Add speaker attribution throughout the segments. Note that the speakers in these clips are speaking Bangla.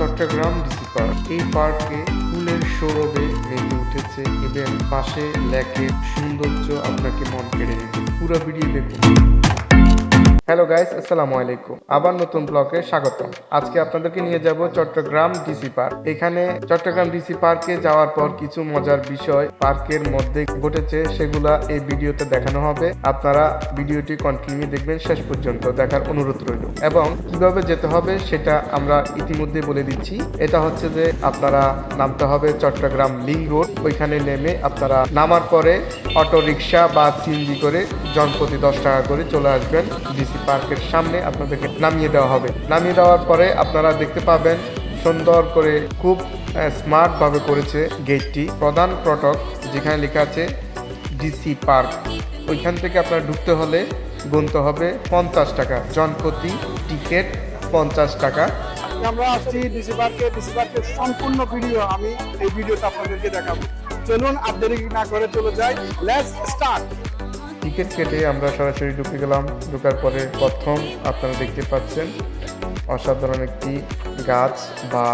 Speaker 1: Chittagong DC park. এই পার্কে ফুলের সৌরভে মেতে উঠেছে এবং পাশে লেকের সৌন্দর্য আপনাকে মন কেড়ে নেবে। পুরো ভিডিও দেখুন। হ্যালো গাইস, আসসালামু আলাইকুম। আবার নতুন ব্লকে স্বাগতম। আজকে আপনাদেরকে নিয়ে যাব চট্টগ্রাম ডিসি পার্ক। এখানে চট্টগ্রাম ডিসি পার্কে যাওয়ার পর কিছু মজার বিষয় পার্কের মধ্যে ঘটেছে, সেগুলা এই ভিডিওতে দেখানো হবে। আপনারা ভিডিওটি কন্টিনিউ দেখবেন, শেষ পর্যন্ত দেখার অনুরোধ রইল। এবং কীভাবে যেতে হবে সেটা আমরা ইতিমধ্যে বলে দিচ্ছি। এটা হচ্ছে যে আপনারা নামতে হবে চট্টগ্রাম লিং রোড। ওইখানে নেমে আপনারা নামার পরে অটো রিক্সা বা সিএনজি করে জনপ্রতি দশ টাকা করে চলে আসবেন ডিসি পার্কের সামনে আপনাদেরকে নামিয়ে দেওয়া হবে। নামিয়ে দেওয়ার পরে আপনারা দেখতে পাবেন সুন্দর করে খুব স্মার্ট ভাবে করেছে গেটটি। প্রধান ফটক যেখানে লেখা আছে ডিসি পার্ক। ওইখান থেকে আপনার ঢুকতে হলে গুনতে হবে পঞ্চাশ টাকা। জনপ্রতি টিকিট পঞ্চাশ টাকা।
Speaker 2: আমরা আসছি ডিসি পার্কে। ডিসি পার্কের সম্পূর্ণ ভিডিও আমি এই ভিডিওটা আপনাদেরকে দেখাবো। চলুন দেরি না করে চলে যাই। লেটস স্টার্ট
Speaker 1: টিকিট কেটে আমরা সরাসরি ঢুকে গেলাম। ঢুকার পরে প্রথম আপনারা দেখতে পাচ্ছেন অসাধারণ একটি গাছ বা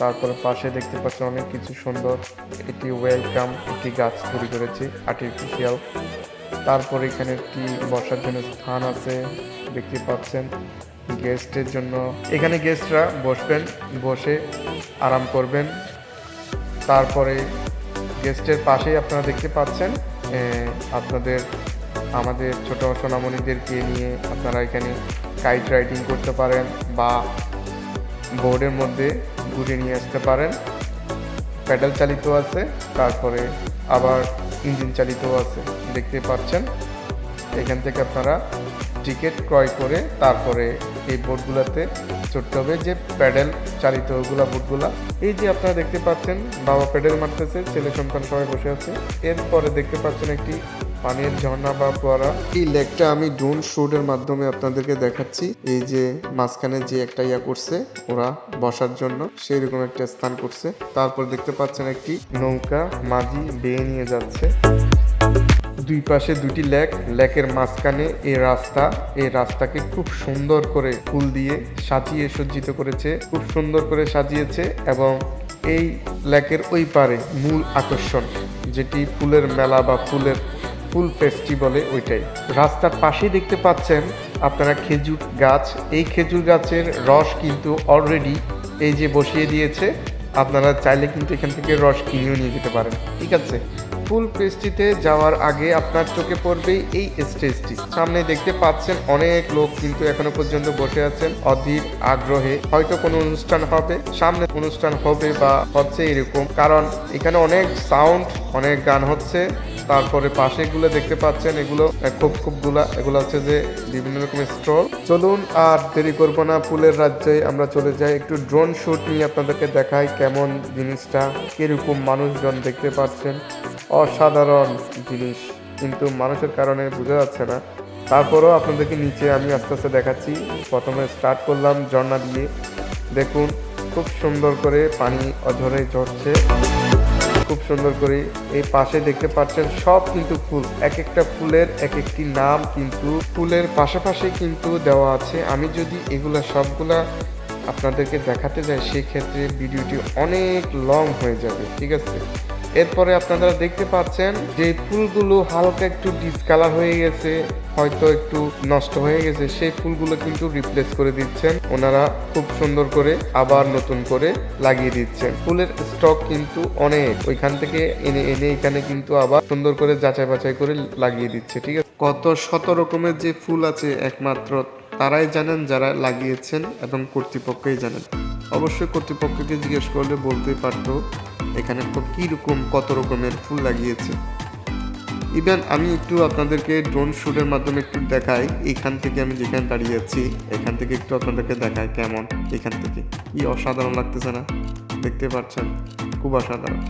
Speaker 1: তারপরে পাশে দেখতে পাচ্ছেন অনেক কিছু সুন্দর। একটি ওয়েলকাম একটি গাছ তৈরি করেছে আর্টিফিশিয়াল তারপরে এখানে একটি বসার জন্য স্থান আছে, দেখতে পাচ্ছেন গেস্টের জন্য। এখানে গেস্টরা বসবেন, বসে আরাম করবেন। তারপরে গেস্টের পাশেই আপনারা দেখতে পাচ্ছেন আপনাদের, আমাদের ছোট সোনামণিদেরকে নিয়ে আপনারা এখানে কাইট রাইডিং করতে পারেন বা বোর্ডের মধ্যে ঘুরে নিয়ে আসতে পারেন। প্যাডেল চালিত আছে, তারপরে আবার ইঞ্জিন চালিতও আছে, দেখতে পাচ্ছেন। এখান থেকে আপনারা টিকিট ক্রয় করে তারপরে এই বোটগুলোতে চড়তে হবে, যে প্যাডেল চালিত ওগুলা বোটগুলা এই যে আপনারা দেখতে পাচ্ছেন, বাবা প্যাডেল মারতেছে, ছেলে সন্তান সবাই বসে আছে। এরপরে দেখতে পাচ্ছেন একটি পানির ঝর্ণা বা ফোয়ারা। এই লেকটা আমি ড্রোন শুটের মাধ্যমে আপনাদেরকে দেখাচ্ছি। এই যে মাঝখানে যে একটা ইয়া করছে, ওরা বসার জন্য সেই রকম একটা স্থান করছে। তারপর দেখতে পাচ্ছেন একটি নৌকা মাঝি বেয়ে নিয়ে যাচ্ছে। দুই পাশে দুটি লেক, লেকের মাঝখানে এই রাস্তা। এই রাস্তাকে খুব সুন্দর করে ফুল দিয়ে সাজিয়ে সজ্জিত করেছে, খুব সুন্দর করে সাজিয়েছে এবং এই লেকের ওই পারে মূল আকর্ষণ, যেটি ফুলের মেলা বা ফুলের ফুল ফেস্টিভ্যালে ওইটাই। রাস্তার পাশেই দেখতে পাচ্ছেন আপনারা খেজুর গাছ। এই খেজুর গাছের রস কিন্তু অলরেডি এই যে বসিয়ে দিয়েছে, আপনারা চাইলে কিন্তু এখান থেকে রস কিনেও নিয়ে যেতে পারেন। ঠিক আছে? ফুল পেস্টিতে যাওয়ার আগে আপনার চোখে পড়বে এই স্টেজটি। সামনে দেখতে পাচ্ছেন অনেক লোক কিন্তু এখনও পর্যন্ত বসে আছেন অধীর আগ্রহে। হয়তো কোনো অনুষ্ঠান হবে, সামনে অনুষ্ঠান হবে বা হচ্ছে এরকম। কারণ এখানে অনেক সাউন্ড অনেক গান হচ্ছে। তারপরে পাশে গুলো দেখতে পাচ্ছেন, এগুলো খুব খুবগুলা, এগুলো হচ্ছে যে বিভিন্ন রকমের স্টল। চলুন আর দেরি করব না ফুলের রাজ্যে আমরা চলে যাই। একটু ড্রোন শুট নিয়ে আপনাদেরকে দেখাই কেমন জিনিসটা, কীরকম মানুষজন দেখতে পাচ্ছেন। অসাধারণ জিনিস, কিন্তু মানুষের কারণে বোঝা যাচ্ছে না। তারপরেও আপনাদেরকে নিচে আমি আস্তে আস্তে দেখাচ্ছি। প্রথমে স্টার্ট করলাম ঝর্ণা দিয়ে। দেখুন, খুব সুন্দর করে পানি অঝরে ঝরছে। খুব সুন্দর করে এই পাশে দেখতে পাচ্ছেন সব কিন্তু ফুল এক একটা ফুলের এক একটি নাম কিন্তু ফুলের পাশাপাশি কিন্তু দেওয়া আছে। আমি যদি এগুলা সবগুলা আপনাদেরকে দেখাতে যাই, সেক্ষেত্রে ভিডিওটি অনেক লং হয়ে যাবে, ঠিক আছে? এরপরে আপনারা দেখতে পাচ্ছেন যে ফুলগুলো হালকা একটু ডিসকালার হয়ে গেছে, হয়তো একটু নষ্ট হয়ে গেছে, সেই ফুলগুলো কিন্তু রিপ্লেস করে দিচ্ছেন। ওনারা খুব সুন্দর করে আবার নতুন করে লাগিয়ে দিচ্ছেন। ফুলের স্টক কিন্তু অনেক, ওইখান থেকে এনে এনে এখানে কিন্তু আবার সুন্দর করে যাচাই বাছাই করে লাগিয়ে দিচ্ছে, ঠিক আছে? কত শত রকমের যে ফুল আছে একমাত্র, তারাই জানেন যারা লাগিয়েছেন এবং কর্তৃপক্ষই জানেন। অবশ্যই কর্তৃপক্ষকে জিজ্ঞেস করলে বলতেই পারতো এখানে কী রকম কত রকমের ফুল লাগিয়েছে। ইভেন আমি একটু আপনাদেরকে ড্রোন শ্যুটের মাধ্যমে একটু দেখাই। এখান থেকে আমি যেখানে দাঁড়িয়ে আছি, এখান থেকে একটু আপনাদেরকে দেখাই কেমন এখান থেকে। কি অসাধারণ লাগতেছে না? দেখতে পাচ্ছেন? খুব অসাধারণ।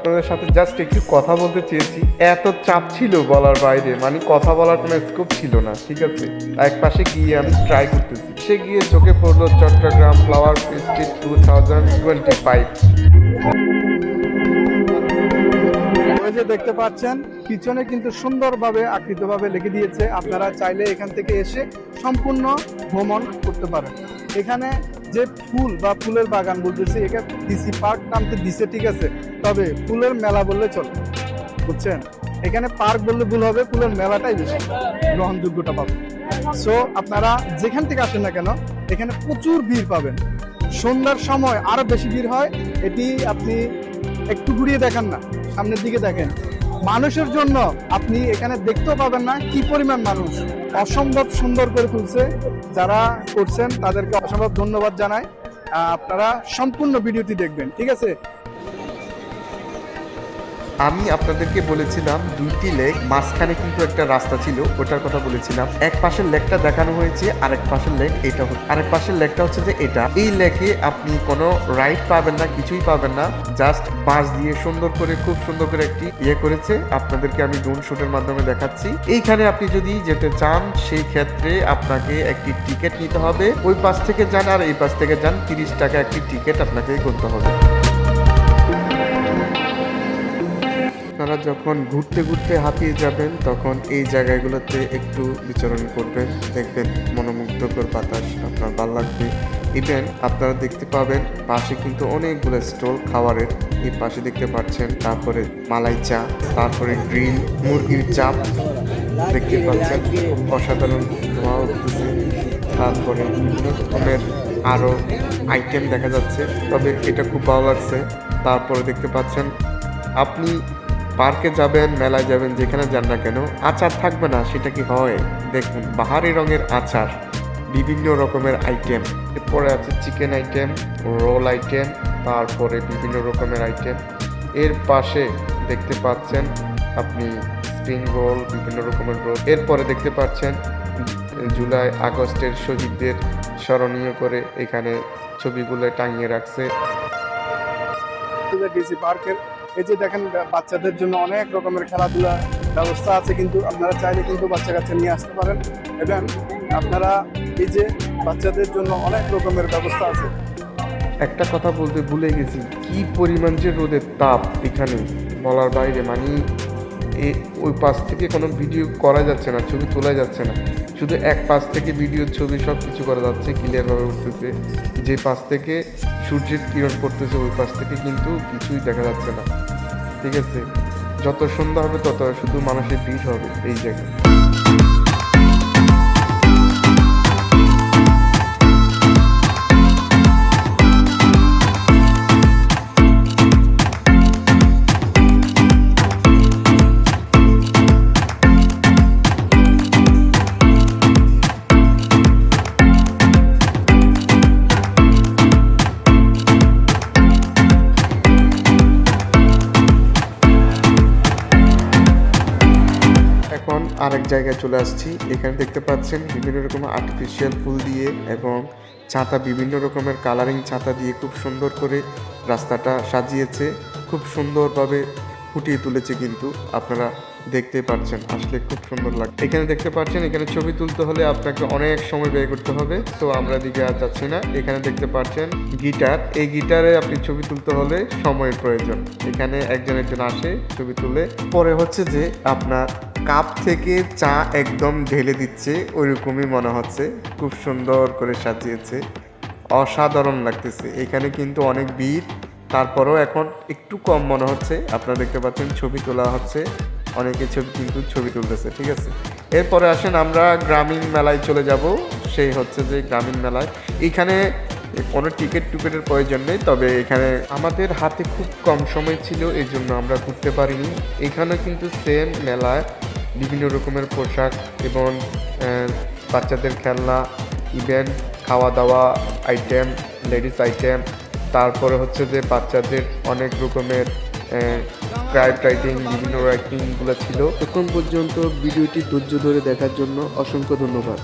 Speaker 1: আপনাদের সাথে জাস্ট একটু কথা বলতে চেয়েছি। এত চাপ ছিল বলার বাইরে মানে কথা বলার কোনো স্কোপ ছিল না, ঠিক আছে? এক পাশে গিয়ে আমি ট্রাই করতেছি। সে গিয়ে চোখে পড়ল Chattogram flower festive two thousand twenty five
Speaker 2: যে দেখতে পাচ্ছেন, পিছনে কিন্তু সুন্দরভাবে আকৃতভাবে লিখে দিয়েছে। আপনারা চাইলে এখান থেকে এসে সম্পূর্ণ ভ্রমণ করতে পারেন। এখানে যে ফুল বা ফুলের বাগান বলতেছি এখানে ডিসি পার্ক নামতে দিছে ঠিক আছে, তবে ফুলের মেলা বললে চলে। বুঝছেন? এখানে পার্ক বললে ভুল হবে, ফুলের মেলাটাই বেশি গ্রহণযোগ্যটা পাবেন সো আপনারা যেখান থেকে আসেন না কেন, এখানে প্রচুর ভিড় পাবেন। সন্ধ্যার সময় আরও বেশি ভিড় হয়, এটি আপনি একটু ঘুরিয়ে দেখেন না, সামনের দিকে দেখেন। মানুষের জন্য আপনি এখানে দেখতেও পাবেন না কি পরিমাণ মানুষ। অসম্ভব সুন্দর করে তুলছে। যারা করছেন তাদেরকে অসম্ভব ধন্যবাদ জানাই। আপনারা সম্পূর্ণ ভিডিওটি দেখবেন, ঠিক আছে?
Speaker 1: আমি আপনাদেরকে বলেছিলাম দুইটি লেক, মাঝখানে কিন্তু একটা রাস্তা ছিল, ওটার কথা বলেছিলাম। এক পাশের লেকটা দেখানো হয়েছে, আরেক পাশের লেক এটা আরেক পাশের লেকটা হচ্ছে যে এটা। এই লেকে আপনি কোনো রাইড পাবেন না, কিছুই পাবেন না। জাস্ট বাঁশ দিয়ে সুন্দর করে, খুব সুন্দর করে একটি ইয়ে করেছে। আপনাদেরকে আমি ড্রোন শুটের মাধ্যমে দেখাচ্ছি। এইখানে আপনি যদি যেতে চান, সেই ক্ষেত্রে আপনাকে একটি টিকিট নিতে হবে। ওই পাশ থেকে যান আর এই পাশ থেকে যান, তিরিশ টাকা একটি টিকিট আপনাকে করতে হবে। আপনারা যখন ঘুরতে ঘুরতে হাঁপিয়ে যাবেন, তখন এই জায়গাগুলোতে একটু বিচরণ করবেন। দেখবেন মনোমুগ্ধকর বাতাস আপনার ভালো লাগবে। ইভেন আপনারা দেখতে পাবেন, পাশে কিন্তু অনেকগুলো স্টল খাবারের এই পাশে দেখতে পাচ্ছেন। তারপরে মালাই চা, তারপরে গ্রিল, মুরগির চাপ দেখতে পাচ্ছেন। অসাধারণ তারপরে বিভিন্ন রকমের আরও আইটেম দেখা যাচ্ছে। তবে এটা খুব ভালো লাগছে। তারপরে দেখতে পাচ্ছেন, আপনি পার্কে যাবেন, মেলায় যাবেন, যেখানে যান না কেন, আচার থাকবে না, সেটা কি হয়? দেখুন, বাহারি রঙের আচার, বিভিন্ন রকমের আইটেম এরপরে আছে চিকেন আইটেম রোল আইটেম তারপরে বিভিন্ন রকমের আইটেম এর পাশে দেখতে পাচ্ছেন আপনি স্প্রিং রোল বিভিন্ন রকমের রোল এরপরে দেখতে পাচ্ছেন জুলাই, আগস্টের শহীদদের স্মরণীয় করে এখানে ছবিগুলো টাঙিয়ে রাখছে।
Speaker 2: ডিসি পার্কের এই যে দেখেন বাচ্চাদের জন্য অনেক রকমের খেলাধুলা ব্যবস্থা আছে, কিন্তু আপনারা চাইলে কিন্তু বাচ্চা কাচ্চা নিয়ে আসতে পারেন। এবং আপনারা এই যে বাচ্চাদের জন্য অনেক রকমের ব্যবস্থা আছে।
Speaker 1: একটা কথা বলতে ভুলে গেছি, কি পরিমাণ যে রোদের তাপ এখানে বলার বাইরে মানে ওই পাশ থেকে কোনো ভিডিও করা যাচ্ছে না, ছবি তোলা যাচ্ছে না। শুধু এক পাশ থেকে ভিডিও ছবি সব কিছু করা যাচ্ছে ক্লিয়ারভাবে উঠতেছে। যে পাশ থেকে সূর্যের কিরণ পড়তেছে, ওই পাশ থেকে কিন্তু কিছুই দেখা যাচ্ছে না। ঠিক আছে? যত সন্ধ্যা হবে তত শুধু মানুষের ভিড় হবে এই জায়গায়। এখন আরেক জায়গায় চলে আসছি। এখানে দেখতে পাচ্ছেন বিভিন্ন রকম আর্টিফিশিয়াল ফুল দিয়ে এবং ছাতা, বিভিন্ন রকমের কালারিং ছাতা দিয়ে খুব সুন্দর করে রাস্তাটা সাজিয়েছে। খুব সুন্দরভাবে ফুটিয়ে তুলেছে কিন্তু। আপনারা দেখতে পাচ্ছেন আসলে খুব সুন্দর লাগে, এখানে দেখতে পাচ্ছেন, এখানে ছবি তুলতে হলে আপনাকে অনেক সময় ব্যয় করতে হবে, তো আমরা দিকে আর যাচ্ছি না, এখানে দেখতে পাচ্ছেন গিটার, এই গিটারে আপনি ছবি তুলতে হলে সময়ের প্রয়োজন, এখানে একজন একজন আসে ছবি তুলে, পরে হচ্ছে যে আপনার কাপ থেকে চা একদম ঢেলে দিচ্ছে, ওইরকমই মনে হচ্ছে, খুব সুন্দর করে সাজিয়েছে, অসাধারণ লাগতেছে, এখানে কিন্তু অনেক ভিড়, তারপরেও এখন একটু কম মনে হচ্ছে, আপনারা দেখতে পাচ্ছেন ছবি তোলা হচ্ছে অনেকে ছবি কিন্তু ছবি তুলতেছে, ঠিক আছে? এরপরে আসেন আমরা গ্রামীণ মেলায় চলে যাব। সেই হচ্ছে যে গ্রামীণ মেলায়। এখানে কোনো টিকিট টুকেটের প্রয়োজন নেই, তবে এখানে আমাদের হাতে খুব কম সময় ছিল এই জন্য আমরা ঘুরতে পারিনি। এখানে কিন্তু সেম মেলায় বিভিন্ন রকমের পোশাক এবং বাচ্চাদের খেলনা ইভেন্ট খাওয়া দাওয়া আইটেম লেডিস আইটেম তারপরে হচ্ছে যে বাচ্চাদের অনেক রকমের স্ক্রাইব রাইটিং বিভিন্ন রাইটিংগুলো ছিল। এখন পর্যন্ত ভিডিওটি ধৈর্য ধরে দেখার জন্য অসংখ্য ধন্যবাদ।